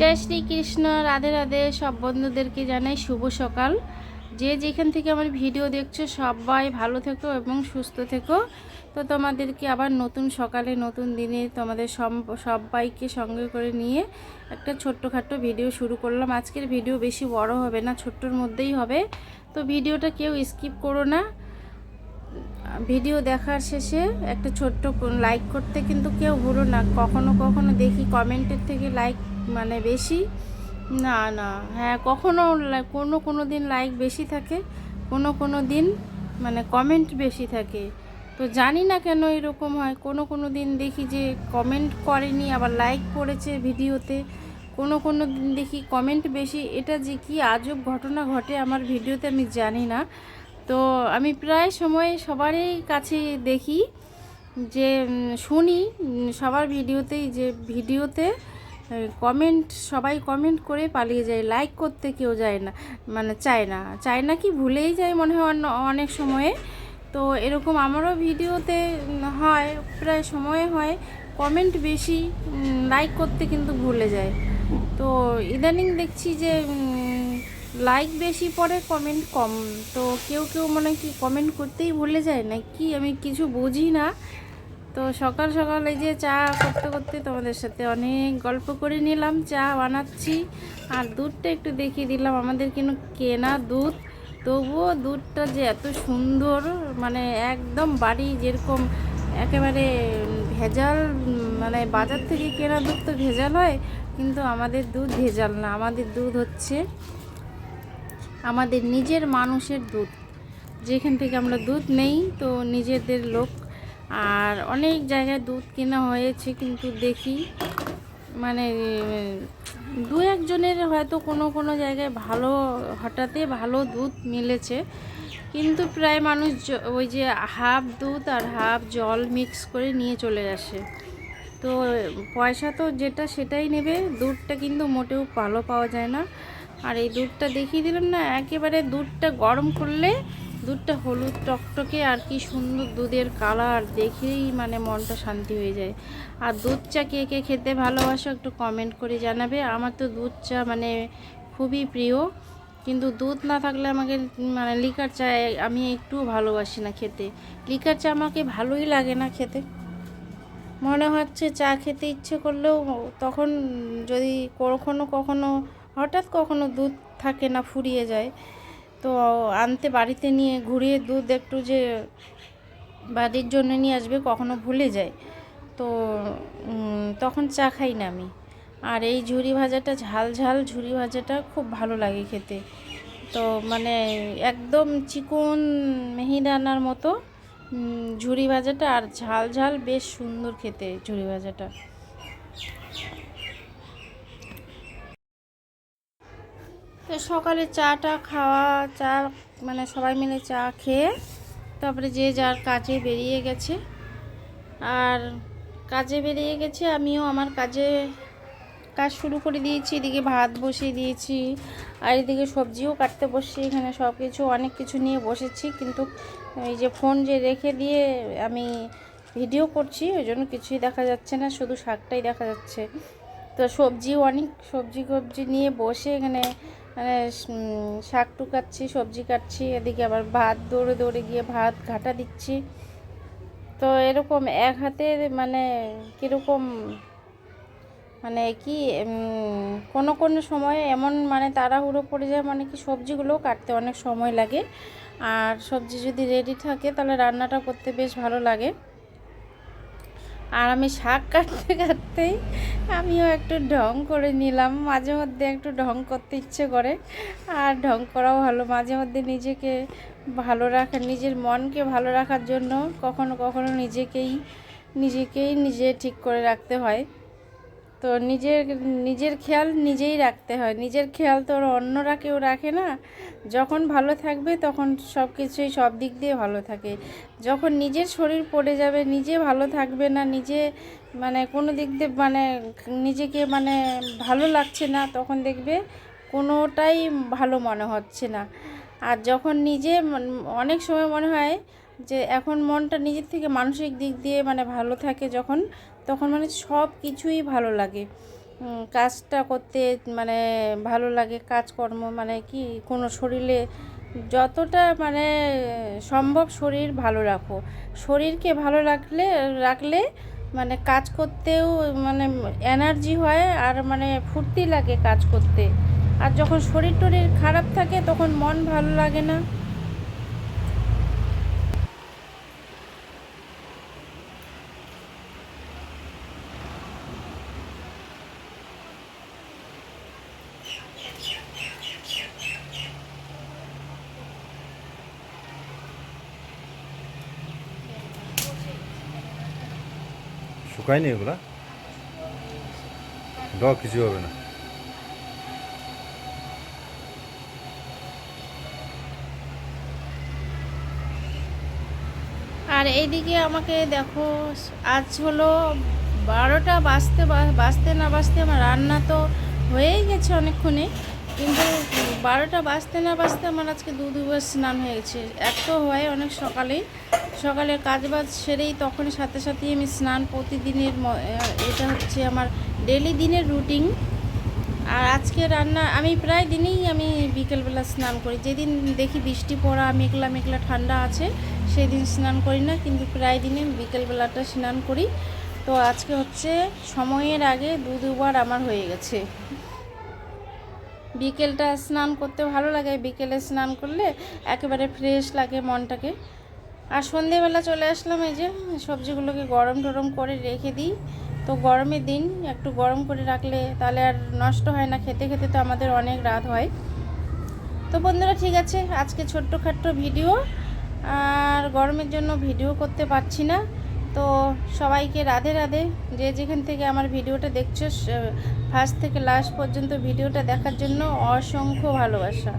জয় শ্রীকৃষ্ণ, রাধে রাধে, সব বন্ধুদেরকে জানাই শুভ সকাল। যে যেখান থেকে আমার ভিডিও দেখছ, সবাই ভালো থেকো এবং সুস্থ থেকো। তো তোমাদেরকে আবার নতুন সকালে, নতুন দিনে তোমাদের সবাইকে সঙ্গে করে নিয়ে একটা ছোট্টখাট্টো ভিডিও শুরু করলাম। আজকের ভিডিও বেশি বড় হবে না, ছোট্টর মধ্যেই হবে। তো ভিডিওটা কেউ স্কিপ করো না। ভিডিও দেখার শেষে একটা ছোট্ট লাইক করতে কিন্তু কেউ ভুলো না। কখনো কখনো দেখি কমেন্টের থেকে লাইক মানে বেশি। না না হ্যাঁ কখনো কোনো কোনো দিন লাইক বেশি থাকে, কোনো কোনো দিন মানে কমেন্ট বেশি থাকে। তো জানি না কেন এরকম হয়। কোনো কোনো দিন দেখি যে কমেন্ট করেনি, আবার লাইক করেছে ভিডিওতে। কোনো কোনো দিন দেখি কমেন্ট বেশি। এটা যে কি আজব ঘটনা ঘটে আমার ভিডিওতে আমি জানি না। তো আমি প্রায় সময় সবারই কাছে দেখি যে শুনি সবার ভিডিওতেই যে ভিডিওতে কমেন্ট সবাই কমেন্ট করে পালিয়ে যায় লাইক করতে কেউ যায় না মানে চায় না। চায় না কি ভুলেই যায় মনে হয় অনেক সময়ে। তো এরকম আমারও ভিডিওতে হয়, প্রায় সময়ে হয় কমেন্ট বেশি লাইক করতে কিন্তু ভুলে যায়। তো ইদানিং দেখছি যে লাইক বেশি পড়ে কমেন্ট কম। তো কেউ কেউ মনে কি কমেন্ট করতেই ভুলে যায় না কি আমি কিছু বুঝি না। তো সকাল সকাল এই যে চা করতে করতে তোমাদের সাথে অনেক গল্প করে নিলাম, চা বানাচ্ছি। আর দুধটা একটু দেখিয়ে দিলাম, আমাদের কিন্তু কেনা দুধ। তবুও দুধটা যে এত সুন্দর মানে একদম বাড়ি যেরকম একেবারে ভেজাল মানে বাজার থেকে কেনা দুধ তো ভেজাল হয়, কিন্তু আমাদের দুধ ভেজাল না, আমাদের দুধ হচ্ছে আমাদের নিজের মানুষের দুধ। যেখান থেকে আমরা দুধ নেই, তো নিজেদের লোক। আর অনেক জায়গায় দুধ কেনা হয়েছে, কিন্তু দেখি মানে দু একজনের হয়তো কোনো কোনো জায়গায় ভালো হঠাৎই ভালো দুধ মিলেছে। কিন্তু প্রায় মানুষ ওই যে হাফ দুধ আর হাফ জল মিক্স করে নিয়ে চলে আসে। তো পয়সা তো যেটা সেটাই নেবে, দুধটা কিন্তু মোটেও ভালো পাওয়া যায় না। আর এই দুধটা দেখিয়ে দিলাম না, একেবারে দুধটা গরম করলে দুধটা হলুদ টকটকে আর কি সুন্দর দুধের কালার দেখেই মানে মনটা শান্তি হয়ে যায়। আর দুধ চা কে কে খেতে ভালোবাসো একটু কমেন্ট করে জানাবে। আমার তো দুধ চা মানে খুবই প্রিয়, কিন্তু দুধ না থাকলে আমাকে মানে লিকার চা আমি একটু ভালোবাসি না খেতে। লিকার চা আমাকে ভালোই লাগে না খেতে। মনে হচ্ছে চা খেতে ইচ্ছে করলেও তখন যদি কখনো কখনো হঠাৎ কখনো দুধ থাকে না, ফুরিয়ে যায়। তো আনতে বাড়িতে নিয়ে ঘুরিয়ে দুধ একটু যে বাড়ির জন্য নিয়ে আসবে কখনো ভুলে যায়। তো তখন চা খাই না আমি। আর এই ঝুরি ভাজাটা, ঝাল ঝাল ঝুরি ভাজাটা খুব ভালো লাগে খেতে। তো মানে একদম চিকন মেহিদানার মতো ঝুরি ভাজাটা আর ঝাল ঝাল বেশ সুন্দর খেতে ঝুরি ভাজাটা। তো সকালে চাটা খাওয়া, চা মানে সবাই মিলে চা খেয়ে তারপরে যে যার কাজে বেরিয়ে গেছে। আর কাজে বেরিয়ে গেছে, আমিও আমার কাজে, কাজ শুরু করে দিয়েছি, এদিকে ভাত বসিয়ে দিয়েছি, আর এদিকে সবজিও কাটতে বসছি, এখানে সব কিছু অনেক কিছু নিয়ে বসেছি, কিন্তু এই যে ফোন যে রেখে দিয়ে আমি ভিডিও করছি, ওই জন্য কিছুই দেখা যাচ্ছে না, শুধু শাকটাই দেখা যাচ্ছে। তো সবজি অনেক সবজি কবজি নিয়ে বসে এখানে মানে শাক টুকাচ্ছি, সবজি কাটছি, এদিকে আবার ভাত, দৌড়ে দৌড়ে গিয়ে ভাত ঘাটা দিচ্ছি। তো এরকম এক হাতে মানে কীরকম মানে কি কোনো কোনো সময় এমন মানে তাড়াহুড়ো পড়ে যায় মানে কি সবজিগুলোও কাটতে অনেক সময় লাগে। আর সবজি যদি রেডি থাকে তাহলে রান্নাটা করতে বেশ ভালো লাগে। আর আমি শাক কাটতে কাটতেই আমিও একটু ঢং করে নিলাম। মাঝে মধ্যে একটু ঢং করতে ইচ্ছে করে, আর ঢং করাও ভালো। মাঝে মধ্যে নিজেকে ভালো রাখা, নিজের মনকে ভালো রাখার জন্য কখনো কখনো নিজেকেই নিজেকেই নিজে ঠিক করে রাখতে হয়। তো নিজের নিজের খেয়াল নিজেই রাখতে হয়। নিজের খেয়াল তো অন্যরা কেউ রাখে না। যখন ভালো থাকবে তখন সব কিছুই সব দিক দিয়ে ভালো থাকে। যখন নিজের শরীর পড়ে যাবে, নিজে ভালো থাকবে না, নিজে মানে কোনো দিক দিয়ে মানে নিজেকে মানে ভালো লাগছে না, তখন দেখবে কোনোটাই ভালো মনে হচ্ছে না। আর যখন নিজে অনেক সময় মনে হয় যে এখন মনটা নিজের থেকে মানসিক দিক দিয়ে মানে ভালো থাকে যখন, তখন মানে সব কিছুই ভালো লাগে। কাজটা করতে মানে ভালো লাগে, কাজকর্ম মানে কি, কোনো শরীরে যতটা মানে সম্ভব শরীর ভালো রাখো। শরীরকে ভালো রাখলে রাখলে মানে কাজ করতেও মানে এনার্জি হয় আর মানে ফুর্তি লাগে কাজ করতে। আর যখন শরীর টরীর খারাপ থাকে তখন মন ভালো লাগে না। শুকায়নি এগুলা? ডগ কিছু হবে না। আর এইদিকে আমাকে দেখো, আজ হলো বারোটা, বাজতে বা- বাজতে না বাজতে আমার রান্না তো হয়েই গেছে অনেকক্ষণে। কিন্তু বারোটা বাজতে না বাজতে আমার আজকে দু দুবার স্নান হয়ে গেছে এক তো হয় অনেক সকালেই। সকালে কাজ বাজ সেরেই তখন সাথে সাথেই আমি স্নান প্রতিদিনের এটা হচ্ছে আমার ডেলি দিনের রুটিন। আর আজকে রান্না, আমি প্রায় দিনেই আমি বিকেলবেলা স্নান করি। যেদিন দেখি বৃষ্টি পড়া, মেঘলা মেঘলা ঠান্ডা আছে সেই দিন স্নান করি না, কিন্তু প্রায় দিনে বিকেলবেলাটা স্নান করি। তো আজকে হচ্ছে সময়ের আগে দু দুবার আমার হয়ে গেছে। বিকেলটা স্নান করতে ভালো লাগে, বিকেলে স্নান করলে একেবারে ফ্রেশ লাগে মনটাকে। আর সন্ধেবেলা চলে আসলাম এই যে, সবজিগুলোকে গরম টরম করে রেখে দিই। তো গরমের দিন একটু গরম করে রাখলে তাহলে আর নষ্ট হয় না, খেতে খেতে তো আমাদের অনেক রাত হয়। তো বন্ধুরা ঠিক আছে, আজকে ছোট্টখাট্ট ভিডিও। আর গরমের জন্য ভিডিও করতে পারছি না। তো সবাইকে রাধে রাধে। যে যেখান থেকে আমার ভিডিওটা দেখছ ফার্স্ট থেকে লাস্ট পর্যন্ত ভিডিওটা দেখার জন্য অসংখ্য ভালোবাসা।